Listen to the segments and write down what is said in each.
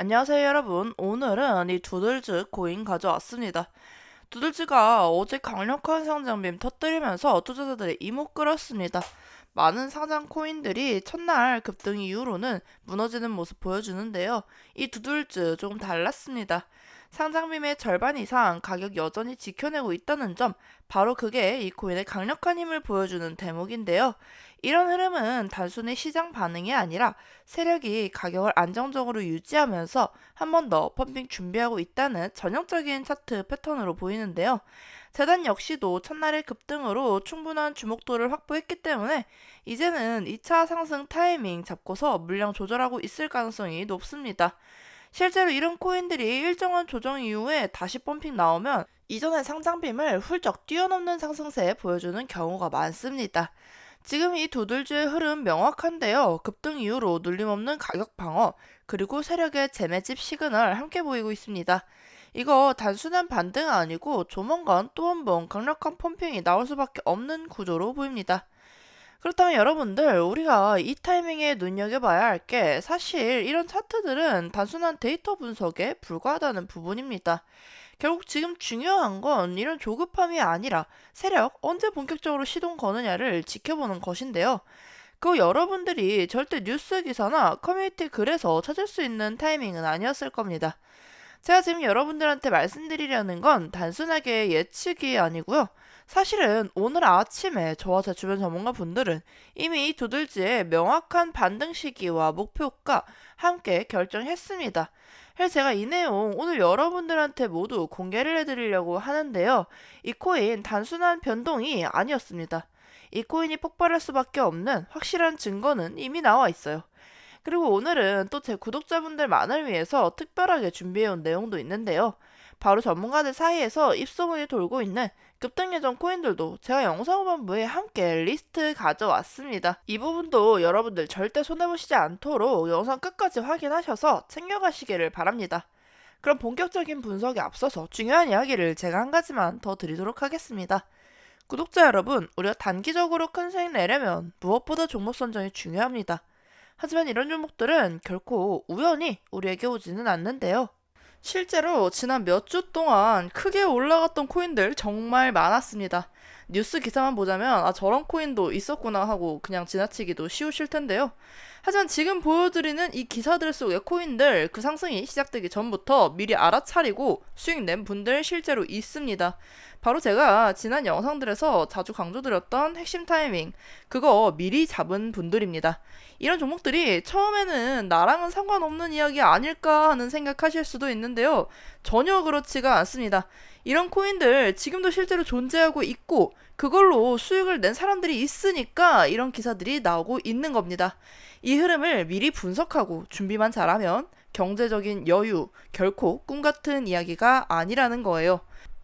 안녕하세요 여러분. 오늘은 이 두들즈 코인 가져왔습니다. 두들즈가 어제 강력한 상장빔 터뜨리면서 투자자들의 이목 끌었습니다. 많은 상장 코인들이 첫날 급등 이후로는 무너지는 모습 보여주는데요. 이 두들즈 조금 달랐습니다. 상장빔의 절반 이상 가격 여전히 지켜내고 있다는 점 바로 그게 이 코인의 강력한 힘을 보여주는 대목인데요 이런 흐름은 단순히 시장 반응이 아니라 세력이 가격을 안정적으로 유지하면서 한 번 더 펌핑 준비하고 있다는 전형적인 차트 패턴으로 보이는데요. 재단 역시도 첫날의 급등으로 충분한 주목도를 확보했기 때문에 이제는 2차 상승 타이밍 잡고서 물량 조절하고 있을 가능성이 높습니다. 실제로 이런 코인들이 일정한 조정 이후에 다시 펌핑 나오면 이전의 상장빔을 훌쩍 뛰어넘는 상승세 보여주는 경우가 많습니다. 지금 이 두들주의 흐름 명확한데요. 급등 이후로 눌림없는 가격 방어, 그리고 세력의 재매집 시그널 함께 보이고 있습니다. 이거 단순한 반등 아니고 조만간 또 한 번 강력한 펌핑이 나올 수밖에 없는 구조로 보입니다. 그렇다면 여러분들, 우리가 이 타이밍에 눈여겨봐야 할 게 사실 이런 차트들은 단순한 데이터 분석에 불과하다는 부분입니다. 결국 지금 중요한 건 이런 조급함이 아니라 세력 언제 본격적으로 시동 거느냐를 지켜보는 것인데요. 그 여러분들이 절대 뉴스 기사나 커뮤니티 글에서 찾을 수 있는 타이밍은 아니었을 겁니다. 제가 지금 여러분들한테 말씀드리려는 건 단순하게 예측이 아니고요. 사실은 오늘 아침에 저와 제 주변 전문가 분들은 이미 두들지의 명확한 반등 시기와 목표가 함께 결정했습니다. 그래서 제가 이 내용 오늘 여러분들한테 모두 공개를 해드리려고 하는데요. 이 코인 단순한 변동이 아니었습니다. 이 코인이 폭발할 수밖에 없는 확실한 증거는 이미 나와 있어요. 그리고 오늘은 또 제 구독자분들만을 위해서 특별하게 준비해온 내용도 있는데요. 바로 전문가들 사이에서 입소문이 돌고 있는 급등 예정 코인들도 제가 영상 후반부에 함께 리스트 가져왔습니다. 이 부분도 여러분들 절대 손해보시지 않도록 영상 끝까지 확인하셔서 챙겨가시기를 바랍니다. 그럼 본격적인 분석에 앞서서 중요한 이야기를 제가 한 가지만 더 드리도록 하겠습니다. 구독자 여러분, 우리가 단기적으로 큰 수익 내려면 무엇보다 종목 선정이 중요합니다. 하지만 이런 종목들은 결코 우연히 우리에게 오지는 않는데요. 실제로 지난 몇 주 동안 크게 올라갔던 코인들 정말 많았습니다. 뉴스 기사만 보자면 아 저런 코인도 있었구나 하고 그냥 지나치기도 쉬우실 텐데요. 하지만 지금 보여드리는 이 기사들 속의 코인들 그 상승이 시작되기 전부터 미리 알아차리고 수익 낸 분들 실제로 있습니다. 바로 제가 지난 영상들에서 자주 강조드렸던 핵심 타이밍, 그거 미리 잡은 분들입니다. 이런 종목들이 처음에는 나랑은 상관없는 이야기 아닐까 하는 생각하실 수도 있는데요. 전혀 그렇지가 않습니다. 이런 코인들 지금도 실제로 존재하고 있고, 그걸로 수익을 낸 사람들이 있으니까 이런 기사들이 나오고 있는 겁니다. 이 흐름을 미리 분석하고 준비만 잘하면 경제적인 여유, 결코 꿈 같은 이야기가 아니라는 거예요.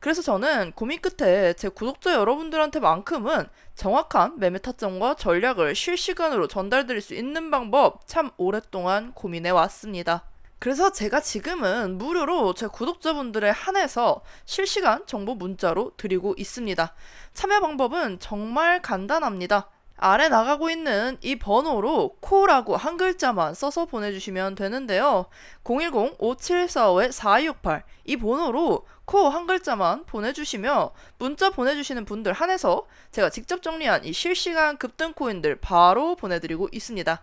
그래서 저는 고민 끝에 제 구독자 여러분들한테만큼은 정확한 매매 타점과 전략을 실시간으로 전달드릴 수 있는 방법 참 오랫동안 고민해 왔습니다. 그래서 제가 지금은 무료로 제 구독자분들에 한해서 실시간 정보 문자로 드리고 있습니다. 참여 방법은 정말 간단합니다. 아래 나가고 있는 이 번호로 코라고 한 글자만 써서 보내주시면 되는데요. 010-5745-4268 이 번호로 코 한 글자만 보내주시면 문자 보내주시는 분들 한해서 제가 직접 정리한 이 실시간 급등 코인들 바로 보내드리고 있습니다.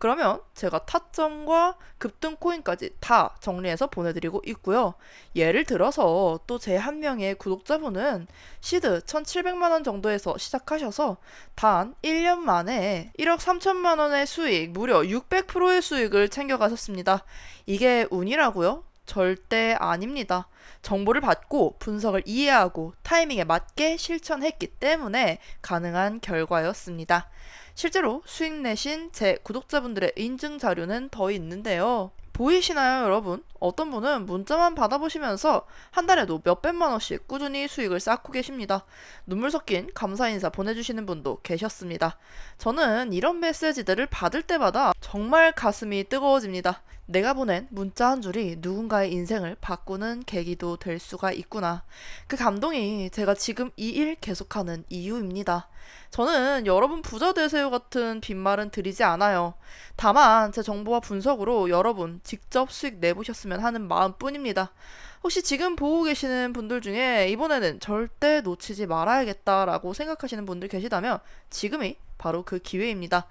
그러면 제가 타점과 급등 코인까지 다 정리해서 보내드리고 있고요. 예를 들어서 또 제 한 명의 구독자분은 시드 1,700만 원 정도에서 시작하셔서 단 1년 만에 1억 3천만 원의 수익, 무려 600%의 수익을 챙겨가셨습니다. 이게 운이라고요? 절대 아닙니다. 정보를 받고 분석을 이해하고 타이밍에 맞게 실천했기 때문에 가능한 결과였습니다. 실제로 수익 내신 제 구독자분들의 인증 자료는 더 있는데요. 보이시나요, 여러분? 어떤 분은 문자만 받아보시면서 한 달에도 몇백만 원씩 꾸준히 수익을 쌓고 계십니다. 눈물 섞인 감사 인사 보내주시는 분도 계셨습니다. 저는 이런 메시지들을 받을 때마다 정말 가슴이 뜨거워집니다. 내가 보낸 문자 한 줄이 누군가의 인생을 바꾸는 계기도 될 수가 있구나. 그 감동이 제가 지금 이 일 계속하는 이유입니다. 저는 여러분 부자 되세요 같은 빈말은 드리지 않아요. 다만 제 정보와 분석으로 여러분 직접 수익 내보셨으면 하는 마음뿐입니다. 혹시 지금 보고 계시는 분들 중에 이번에는 절대 놓치지 말아야겠다라고 생각하시는 분들 계시다면 지금이 바로 그 기회입니다.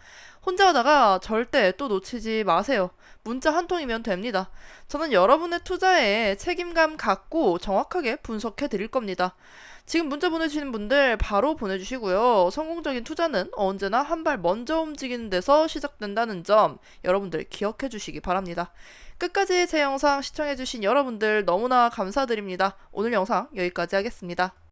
혼자 하다가 절대 또 놓치지 마세요. 문자 한 통이면 됩니다. 저는 여러분의 투자에 책임감 갖고 정확하게 분석해 드릴 겁니다. 지금 문자 보내주시는 분들 바로 보내주시고요. 성공적인 투자는 언제나 한 발 먼저 움직이는 데서 시작된다는 점 여러분들 기억해 주시기 바랍니다. 끝까지 제 영상 시청해 주신 여러분들 너무나 감사드립니다. 오늘 영상 여기까지 하겠습니다.